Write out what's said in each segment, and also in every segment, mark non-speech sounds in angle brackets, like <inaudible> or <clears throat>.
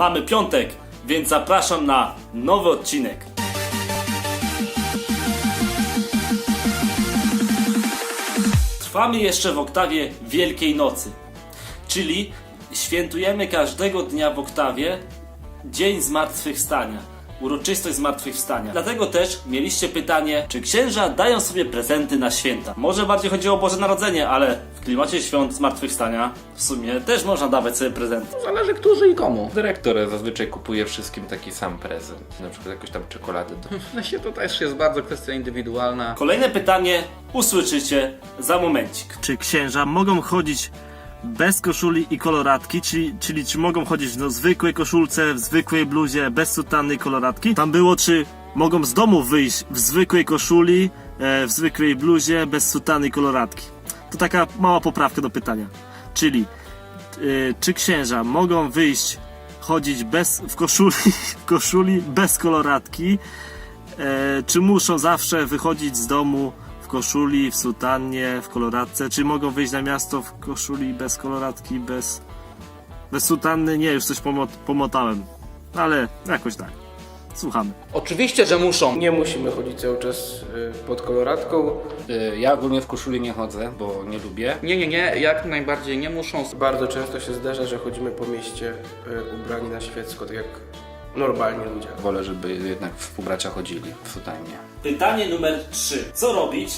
Mamy piątek, więc zapraszam na nowy odcinek. Trwamy jeszcze w oktawie Wielkiej Nocy, czyli świętujemy każdego dnia w oktawie Dzień Zmartwychwstania, uroczystość Zmartwychwstania. Dlatego też mieliście pytanie, czy księża dają sobie prezenty na święta? Może bardziej chodziło o Boże Narodzenie, ale w klimacie świąt Zmartwychwstania w sumie też można dawać sobie prezenty. Zależy którzy i komu. Dyrektor zazwyczaj kupuje wszystkim taki sam prezent. Na przykład jakąś tam czekoladę. Do... No się to też jest bardzo kwestia indywidualna. Kolejne pytanie usłyszycie za momencik. Czy księża mogą chodzić bez koszuli i koloratki, czyli, czyli czy mogą chodzić w zwykłej koszulce, w zwykłej bluzie, bez sutanny i koloratki? Tam było, czy mogą z domu wyjść w zwykłej koszuli, e, w zwykłej bluzie, bez sutanny i koloratki. To taka mała poprawka do pytania. Czyli e, czy księża mogą wyjść, chodzić bez, w koszuli, <laughs> w koszuli bez koloratki, E, czy muszą zawsze wychodzić z domu koszuli, w sutannie, w koloratce? Czy mogą wyjść na miasto w koszuli bez koloratki, bez, bez sutanny? Nie, już coś pomo- pomotałem. Ale jakoś tak. Słuchamy. Oczywiście, że muszą. Nie musimy chodzić cały czas y, pod koloratką. Y, Ja ogólnie w koszuli nie chodzę, bo nie lubię. Nie, nie, nie, jak najbardziej nie muszą. Bardzo często się zdarza, że chodzimy po mieście y, ubrani na świecko, tak jak normalni ludzie. Wolę, żeby jednak w ubracia chodzili w sutannie. Pytanie numer 3. Co robić,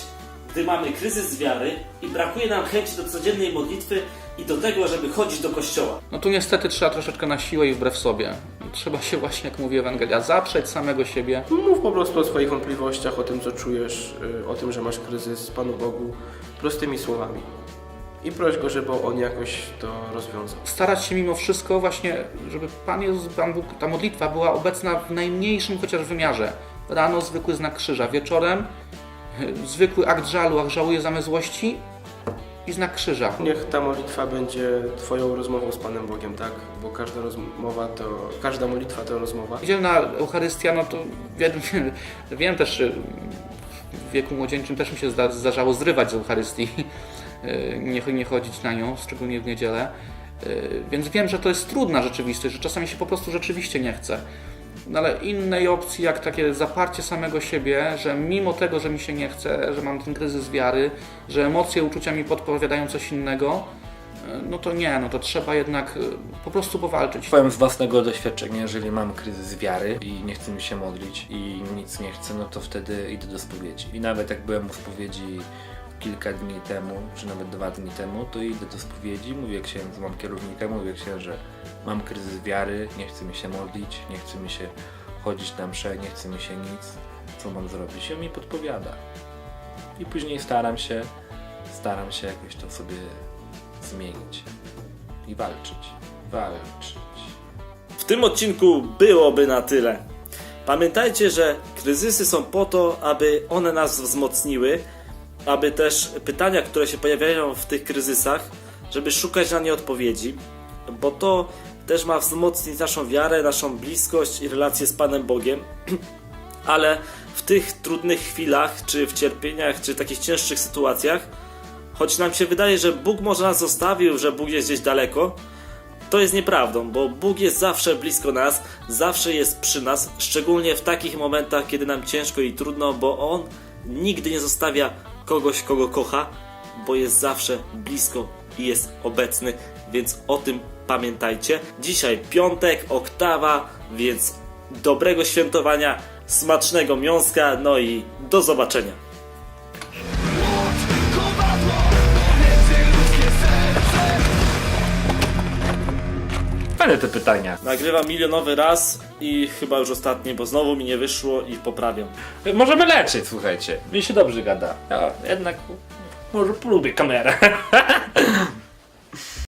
gdy mamy kryzys wiary i brakuje nam chęci do codziennej modlitwy i do tego, żeby chodzić do kościoła? No tu niestety trzeba troszeczkę na siłę i wbrew sobie. Trzeba się właśnie, jak mówi Ewangelia, zaprzeć samego siebie. Mów po prostu o swoich wątpliwościach, o tym co czujesz, y, o tym, że masz kryzys Panu Bogu, prostymi słowami. I proś Go, żeby On jakoś to rozwiązał. Starać się mimo wszystko właśnie, żeby Pan Jezus, Pan Bóg, ta modlitwa była obecna w najmniejszym chociaż wymiarze. Rano zwykły znak krzyża, wieczorem <laughs> zwykły akt żalu, akt żałuję zamysłości i znak krzyża. Niech ta modlitwa będzie Twoją rozmową z Panem Bogiem, tak? Bo każda rozmowa to, każda modlitwa to rozmowa. Niedzielna Eucharystia, no to wiem, <laughs> wiem też, w wieku młodzieńczym też mi się zda, zdarzało zrywać z Eucharystii, nie, nie chodzić na nią, szczególnie w niedzielę. Y, Więc wiem, że to jest trudna rzeczywistość, że czasami się po prostu rzeczywiście nie chce. No ale innej opcji jak takie zaparcie samego siebie, że mimo tego, że mi się nie chce, że mam ten kryzys wiary, że emocje, uczucia mi podpowiadają coś innego, y, no to nie, no to trzeba jednak y, po prostu powalczyć. Powiem z własnego doświadczenia, jeżeli mam kryzys wiary i nie chcę mi się modlić i nic nie chcę, no to wtedy idę do spowiedzi. I nawet jak byłem u spowiedzi kilka dni temu, czy nawet dwa dni temu, to idę do spowiedzi, mówię księdzu, mam kierownika, mówię księże, mam kryzys wiary, nie chce mi się modlić, nie chce mi się chodzić na mszę, nie chce mi się nic, co mam zrobić? I on mi podpowiada. I później staram się, staram się jakoś to sobie zmienić i walczyć, walczyć. W tym odcinku byłoby na tyle. Pamiętajcie, że kryzysy są po to, aby one nas wzmocniły, aby też pytania, które się pojawiają w tych kryzysach, żeby szukać na nie odpowiedzi, bo to też ma wzmocnić naszą wiarę, naszą bliskość i relację z Panem Bogiem. <clears throat> Ale w tych trudnych chwilach, czy w cierpieniach, czy takich cięższych sytuacjach, choć nam się wydaje, że Bóg może nas zostawił, że Bóg jest gdzieś daleko, to jest nieprawdą, bo Bóg jest zawsze blisko nas, zawsze jest przy nas, szczególnie w takich momentach, kiedy nam ciężko i trudno, bo On nigdy nie zostawia kogoś, kogo kocha, bo jest zawsze blisko i jest obecny, więc o tym pamiętajcie. Dzisiaj piątek, oktawa, więc dobrego świętowania, smacznego miąska, no i do zobaczenia. Fajne te pytania. Nagrywam milionowy raz i chyba już ostatni, bo znowu mi nie wyszło i poprawiam. Możemy leczyć, słuchajcie. Mi się dobrze gada. Ja jednak może polubię kamerę. <laughs>